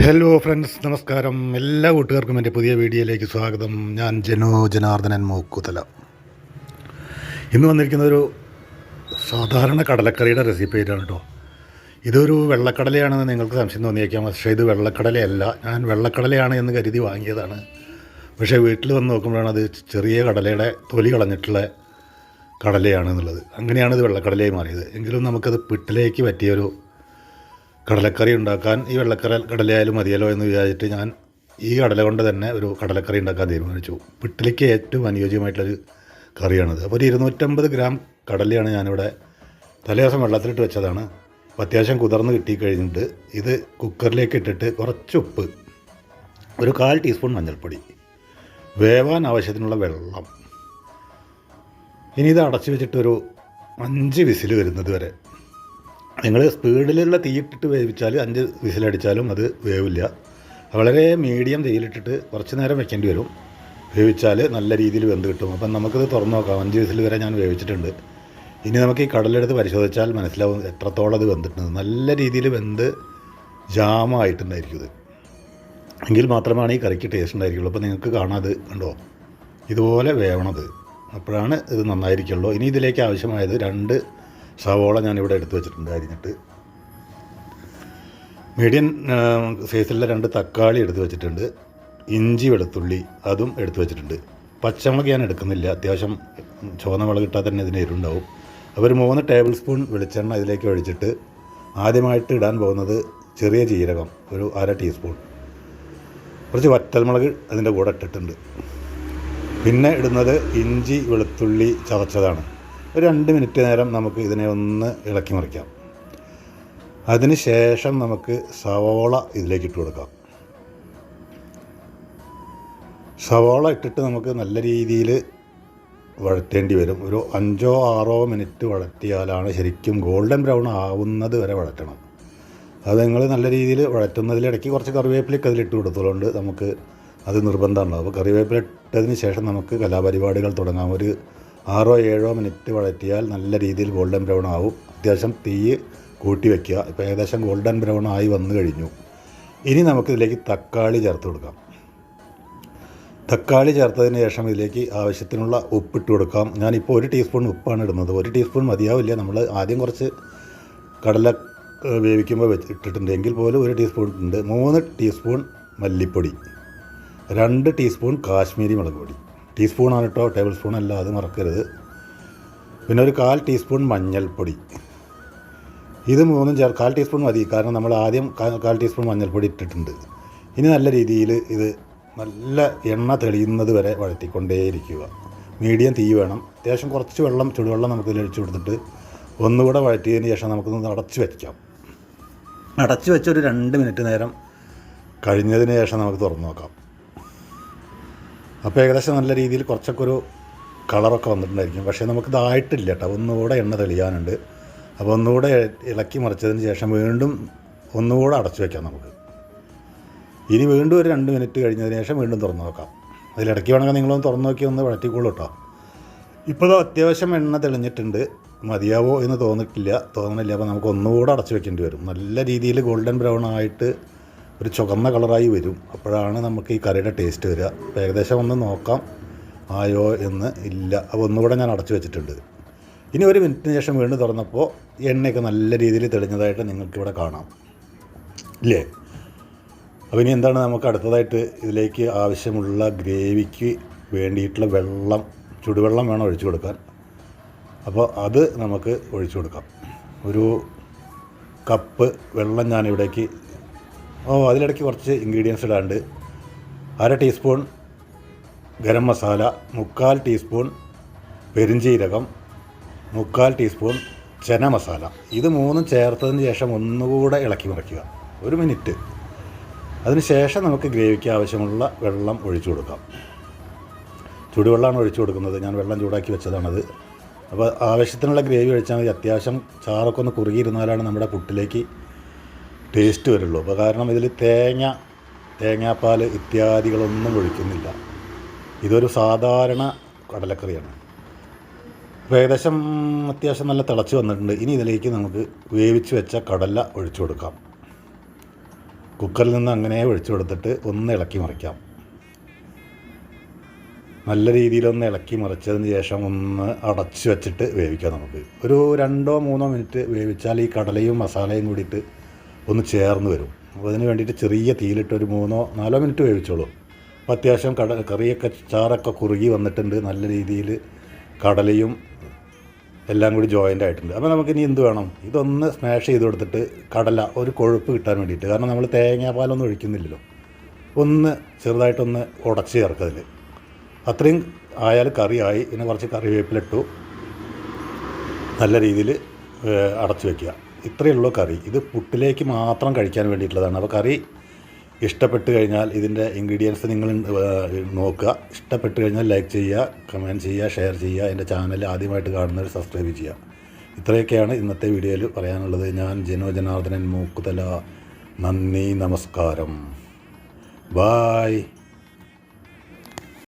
Hello friends നമസ്കാരം. എല്ലാ കൂട്ടുകാർക്കും എന്റെ പുതിയ വീഡിയോയിലേക്ക് സ്വാഗതം. ഞാൻ ജനോ ജനാർദ്ദനൻ മൂക്കുതല ഇന്ന് വന്നിരിക്കുന്ന ഒരു സാധാരണ കടലക്കറിയുടെ റെസിപ്പി ആയിട്ടാണ് കേട്ടോ. ഇതൊരു വെള്ളക്കടലയാണെന്ന് നിങ്ങൾക്ക് സംശയം തോന്നിയേക്കാം. പക്ഷേ ഇത് വെള്ളക്കടലയല്ല. ഞാൻ വെള്ളക്കടലയാണ് എന്ന് കരുതി വാങ്ങിയതാണ്. പക്ഷേ വീട്ടിൽ വന്ന് നോക്കുമ്പോഴാണ് അത് ചെറിയ കടലയുടെ തൊലി കളഞ്ഞിട്ടുള്ള കടലയാണെന്നുള്ളത്. അങ്ങനെയാണ് ഇത് വെള്ളക്കടലയായി മാറിയത്. എങ്കിലും നമുക്കത് പിട്ടിലേക്ക് പറ്റിയൊരു കടലക്കറി ഉണ്ടാക്കാൻ ഈ വെള്ളക്കര കടലയായാലും മതിയല്ലോ എന്ന് വിചാരിച്ചിട്ട് ഞാൻ ഈ കടല കൊണ്ട് തന്നെ ഒരു കടലക്കറി ഉണ്ടാക്കാൻ തീരുമാനിച്ചു. പിട്ടിലേക്ക് ഏറ്റവും അനുയോജ്യമായിട്ടുള്ളൊരു കറിയാണത്. അപ്പോൾ ഒരു ഇരുന്നൂറ്റമ്പത് ഗ്രാം കടലയാണ് ഞാനിവിടെ തലേദിവസം വെള്ളത്തിലിട്ട് വെച്ചതാണ്. അപ്പോൾ അത്യാവശ്യം കുതിർന്ന് കിട്ടിക്കഴിഞ്ഞിട്ട് ഇത് കുക്കറിലേക്ക് ഇട്ടിട്ട് കുറച്ച് ഉപ്പ് ഒരു കാൽ ടീസ്പൂൺ മഞ്ഞൾപ്പൊടി വേവാൻ ആവശ്യത്തിനുള്ള വെള്ളം. ഇനി ഇത് അടച്ചു വെച്ചിട്ടൊരു അഞ്ച് വിസിൽ വരുന്നത് വരെ നിങ്ങൾ സ്പീഡിലുള്ള തീയിട്ടിട്ട് വേവിച്ചാൽ അഞ്ച് വിസിലടിച്ചാലും അത് വേവില്ല. വളരെ മീഡിയം തീയിലിട്ടിട്ട് കുറച്ച് നേരം വെക്കേണ്ടി വരും. വേവിച്ചാൽ നല്ല രീതിയിൽ വെന്ത് കിട്ടും. അപ്പം നമുക്കിത് തുറന്നു നോക്കാം. അഞ്ച് വിസിൽ വരെ ഞാൻ വേവിച്ചിട്ടുണ്ട്. ഇനി നമുക്ക് ഈ കടലെടുത്ത് പരിശോധിച്ചാൽ മനസ്സിലാവും എത്രത്തോളം അത് വെന്തിട്ടുണ്ട്. നല്ല രീതിയിൽ വെന്ത് ജാമായിട്ടുണ്ടായിരിക്കും എങ്കിൽ മാത്രമാണ് ഈ കറിക്ക് ടേസ്റ്റ് ഉണ്ടായിരിക്കുള്ളൂ. അപ്പോൾ നിങ്ങൾക്ക് കാണാതെ കണ്ടോ? ഇതുപോലെ വേവണത്. അപ്പോഴാണ് ഇത് നന്നായിരിക്കുള്ളൂ. ഇനി ഇതിലേക്ക് ആവശ്യമായത് രണ്ട് സവോള ഞാനിവിടെ എടുത്തു വെച്ചിട്ടുണ്ട് അരിഞ്ഞിട്ട്. മീഡിയം സൈസിലുള്ള രണ്ട് തക്കാളി എടുത്ത് വെച്ചിട്ടുണ്ട്. ഇഞ്ചി വെളുത്തുള്ളി അതും എടുത്തു വെച്ചിട്ടുണ്ട്. പച്ചമുളക് ഞാൻ എടുക്കുന്നില്ല. അത്യാവശ്യം ചുവന്ന മുളക് ഇട്ടാൽ തന്നെ ഇതിന് ഇരുണ്ടാവും അപ്പോൾ ഒരു മൂന്ന് ടേബിൾ സ്പൂൺ വെളിച്ചെണ്ണ ഇതിലേക്ക് ഒഴിച്ചിട്ട് ആദ്യമായിട്ട് ഇടാൻ പോകുന്നത് ചെറിയ ജീരകം ഒരു അര ടീസ്പൂൺ. കുറച്ച് വറ്റൽമുളക് അതിന്റെ കൂടെ ഇട്ടിട്ടുണ്ട്. പിന്നെ ഇടുന്നത് ഇഞ്ചി വെളുത്തുള്ളി ചതച്ചതാണ്. ഒരു രണ്ട് മിനിറ്റ് നേരം നമുക്ക് ഇതിനെ ഒന്ന് ഇളക്കി മറിക്കാം. അതിന് ശേഷം നമുക്ക് സവോള ഇതിലേക്ക് ഇട്ട് കൊടുക്കാം. സവോള ഇട്ടിട്ട് നമുക്ക് നല്ല രീതിയിൽ വഴറ്റേണ്ടി വരും. ഒരു അഞ്ചോ ആറോ മിനിറ്റ് വഴറ്റിയാലാണ് ശരിക്കും ഗോൾഡൻ ബ്രൗൺ ആവുന്നത് വരെ വഴറ്റണം. അത് നിങ്ങൾ നല്ല രീതിയിൽ വഴറ്റുന്നതിലിടയ്ക്ക് കുറച്ച് കറിവേപ്പിലേക്ക് അതിലിട്ട് കൊടുത്തതുകൊണ്ട് നമുക്ക് അത് നിർബന്ധമാണല്ലോ അപ്പോൾ കറിവേപ്പില ഇട്ടതിന് ശേഷം നമുക്ക് കലാപരിപാടികൾ തുടങ്ങാം. ഒരു ആറോ ഏഴോ മിനിറ്റ് വഴറ്റിയാൽ നല്ല രീതിയിൽ ഗോൾഡൻ ബ്രൗൺ ആവും. അത്യാവശ്യം തീ കൂട്ടി വയ്ക്കുക ഇപ്പോൾ ഏകദേശം ഗോൾഡൻ ബ്രൗൺ ആയി വന്നു കഴിഞ്ഞു. ഇനി നമുക്കിതിലേക്ക് തക്കാളി ചേർത്ത് കൊടുക്കാം. തക്കാളി ചേർത്തതിന് ശേഷം ഇതിലേക്ക് ആവശ്യത്തിനുള്ള ഉപ്പിട്ട് കൊടുക്കാം. ഞാനിപ്പോൾ ഒരു ടീസ്പൂൺ ഉപ്പാണ് ഇടുന്നത്. ഒരു ടീസ്പൂൺ മതിയാവില്ല. നമ്മൾ ആദ്യം കുറച്ച് കടല വേവിക്കുമ്പോൾ വെച്ച് ഇട്ടിട്ടുണ്ട്. എങ്കിൽ പോലും ഒരു ടീസ്പൂൺ ഉണ്ട്. മൂന്ന് ടീസ്പൂൺ മല്ലിപ്പൊടി. രണ്ട് ടീസ്പൂൺ കാശ്മീരി മുളക് പൊടി. ടീസ്പൂണാണ് കേട്ടോ ടേബിൾ സ്പൂൺ അല്ല അത് മറക്കരുത്. പിന്നെ ഒരു കാൽ ടീസ്പൂൺ മഞ്ഞൾപ്പൊടി. ഇത് മൂന്നും ചേർ കാൽ ടീസ്പൂൺ മതി കാരണം നമ്മൾ ആദ്യം കാൽ ടീസ്പൂൺ മഞ്ഞൾപ്പൊടി ഇട്ടിട്ടുണ്ട്. ഇനി നല്ല രീതിയിൽ ഇത് നല്ല എണ്ണ തെളിയുന്നത് വരെ വഴറ്റിക്കൊണ്ടേയിരിക്കുക. മീഡിയം തീ വേണം. അത്യാവശ്യം കുറച്ച് വെള്ളം ചുടുവെള്ളം നമുക്ക് ഒഴിച്ച് കൊടുത്തിട്ട് ഒന്നുകൂടെ വഴറ്റിയതിന് ശേഷം നമുക്കൊന്ന് അടച്ചു വയ്ക്കാം അടച്ചു വെച്ചൊരു രണ്ട് മിനിറ്റ് നേരം കഴിഞ്ഞതിന് ശേഷം നമുക്ക് തുറന്നു നോക്കാം. അപ്പോൾ ഏകദേശം നല്ല രീതിയിൽ കുറച്ചൊക്കെ ഒരു കളറൊക്കെ വന്നിട്ടുണ്ടായിരിക്കും. പക്ഷേ നമുക്ക് ഇതായിട്ടില്ല കേട്ടോ. ഒന്നുകൂടെ എണ്ണ തെളിയാനുണ്ട്. അപ്പോൾ ഒന്നുകൂടെ ഇളക്കി മറിച്ചതിന് ശേഷം വീണ്ടും ഒന്നുകൂടെ അടച്ചു വയ്ക്കാം നമുക്ക്. ഇനി വീണ്ടും ഒരു രണ്ട് മിനിറ്റ് കഴിഞ്ഞതിന് ശേഷം വീണ്ടും തുറന്നു നോക്കാം. അതിലിടയ്ക്ക് വേണമെങ്കിൽ നിങ്ങളൊന്ന് തുറന്നു നോക്കി ഒന്ന് വഴറ്റിക്കോളൂ കേട്ടോ. ഇപ്പോൾ അത്യാവശ്യം എണ്ണ തെളിഞ്ഞിട്ടുണ്ട്. മതിയാവോ എന്ന് തോന്നിട്ടില്ല. തോന്നണില്ല. അപ്പോൾ നമുക്ക് ഒന്നുകൂടെ അടച്ചു വെക്കേണ്ടി വരും. നല്ല രീതിയിൽ ഗോൾഡൻ ബ്രൗൺ ആയിട്ട് ഒരു ചുവന്ന കളറായി വരും. അപ്പോഴാണ് നമുക്ക് ഈ കറിയുടെ ടേസ്റ്റ് വരിക. ഏകദേശം ഒന്ന് നോക്കാം. ആയോ എന്ന് ഇല്ല. അപ്പോൾ ഒന്നുകൂടെ ഞാൻ അടച്ചു വെച്ചിട്ടുണ്ട്. ഇനി ഒരു മിനിറ്റിന് ശേഷം വീണ്ടും തുറന്നപ്പോൾ എണ്ണയൊക്കെ നല്ല രീതിയിൽ തെളിഞ്ഞതായിട്ട് നിങ്ങൾക്കിവിടെ കാണാം. ഇല്ലേ? അപ്പോൾ ഇനി എന്താണ് നമുക്ക് അടുത്തതായിട്ട് ഇതിലേക്ക് ആവശ്യമുള്ള ഗ്രേവിക്ക് വേണ്ടിയിട്ടുള്ള വെള്ളം ചുടുവെള്ളം വേണം ഒഴിച്ചു കൊടുക്കാൻ. അപ്പോൾ അത് നമുക്ക് ഒഴിച്ചു കൊടുക്കാം. ഒരു കപ്പ് വെള്ളം ഞാനിവിടേക്ക് ഓ അതിലിടയ്ക്ക് കുറച്ച് ഇൻഗ്രീഡിയൻസ് ഇടാണ്ട് അര ടീസ്പൂൺ ഗരം മസാല മുക്കാൽ ടീസ്പൂൺ പെരിഞ്ചീരകം മുക്കാൽ ടീസ്പൂൺ ചന മസാല. ഇത് മൂന്നും ചേർത്തതിന് ശേഷം ഒന്നുകൂടെ ഇളക്കി മറിക്കുക. ഒരു മിനിറ്റ് അതിനുശേഷം നമുക്ക് ഗ്രേവിക്ക് ആവശ്യമുള്ള വെള്ളം ഒഴിച്ചു കൊടുക്കാം. ചൂടുവെള്ളമാണ് ഒഴിച്ചു കൊടുക്കുന്നത്. ഞാൻ വെള്ളം ചൂടാക്കി വെച്ചതാണത്. അപ്പോൾ ആവശ്യത്തിനുള്ള ഗ്രേവി ഒഴിച്ചാൽ മതി. അത്യാവശ്യം ചാറൊക്കെ ഒന്ന് കുറുകിയിരുന്നാലാണ് നമ്മുടെ പുട്ടിലേക്ക് ടേസ്റ്റ് വരുള്ളൂ. അപ്പോൾ കാരണം ഇതിൽ തേങ്ങ തേങ്ങാപ്പാൽ ഇത്യാദികളൊന്നും ഒഴിക്കുന്നില്ല. ഇതൊരു സാധാരണ കടലക്കറിയാണ്. അപ്പോൾ ഏകദേശം അത്യാവശ്യം നല്ല തിളച്ച് വന്നിട്ടുണ്ട്. ഇനി ഇതിലേക്ക് നമുക്ക് വേവിച്ച് വെച്ച കടല ഒഴിച്ചു കൊടുക്കാം. കുക്കറിൽ നിന്ന് അങ്ങനെ ഒഴിച്ചു കൊടുത്തിട്ട് ഒന്ന് ഇളക്കി മറിക്കാം. നല്ല രീതിയിലൊന്ന് ഇളക്കി മറിച്ചതിന് ശേഷം ഒന്ന് അടച്ചു വെച്ചിട്ട് വേവിക്കാം നമുക്ക്. ഒരു രണ്ടോ മൂന്നോ മിനിറ്റ് വേവിച്ചാൽ ഈ കടലയും മസാലയും കൂടിയിട്ട് ഒന്ന് ചേർന്ന് വരും. അപ്പോൾ അതിന് വേണ്ടിയിട്ട് ചെറിയ തീയിലിട്ട് ഒരു മൂന്നോ നാലോ മിനിറ്റ് വേവിച്ചോളൂ. അപ്പോൾ അത്യാവശ്യം കട കറിയൊക്കെ ചാറൊക്കെ കുറുകി വന്നിട്ടുണ്ട്. നല്ല രീതിയിൽ കടലയും എല്ലാം കൂടി ജോയിന്റ് ആയിട്ടുണ്ട്. അപ്പോൾ നമുക്ക് ഇനി എന്ത് വേണം? ഇതൊന്ന് സ്മാഷ് ചെയ്ത് കൊടുത്തിട്ട് കടല ഒരു കൊഴുപ്പ് കിട്ടാൻ വേണ്ടിയിട്ട്. കാരണം നമ്മൾ തേങ്ങാപ്പാലൊന്നും ഒഴിക്കുന്നില്ലല്ലോ. ഒന്ന് ചെറുതായിട്ടൊന്ന് ഉടച്ച് ചേർക്കതിൽ അത്രയും ആയാൽ കറിയായി. പിന്നെ കുറച്ച് കറിവേപ്പിലിട്ടു നല്ല രീതിയിൽ അടച്ചു വെക്കുക. ഇത്രയേ ഉള്ളൂ കറി. ഇത് പുട്ടിലേക്ക് മാത്രം കഴിക്കാൻ വേണ്ടിയിട്ടുള്ളതാണ്. അപ്പോൾ കറി ഇഷ്ടപ്പെട്ട് കഴിഞ്ഞാൽ ഇതിന്റെ ഇൻഗ്രീഡിയൻസ് നിങ്ങൾ നോക്കുക. ഇഷ്ടപ്പെട്ട് കഴിഞ്ഞാൽ ലൈക്ക് ചെയ്യുക കമന്റ് ചെയ്യുക ഷെയർ ചെയ്യുക. എന്റെ ചാനൽ ആദ്യമായിട്ട് കാണുന്നവർ സബ്സ്ക്രൈബ് ചെയ്യുക. ഇത്രയൊക്കെയാണ് ഇന്നത്തെ വീഡിയോയിൽ പറയാനുള്ളത്. ഞാൻ ജനോ ജനാർദ്ദനൻ മൂക്കുതല. നന്ദി നമസ്കാരം. ബായ്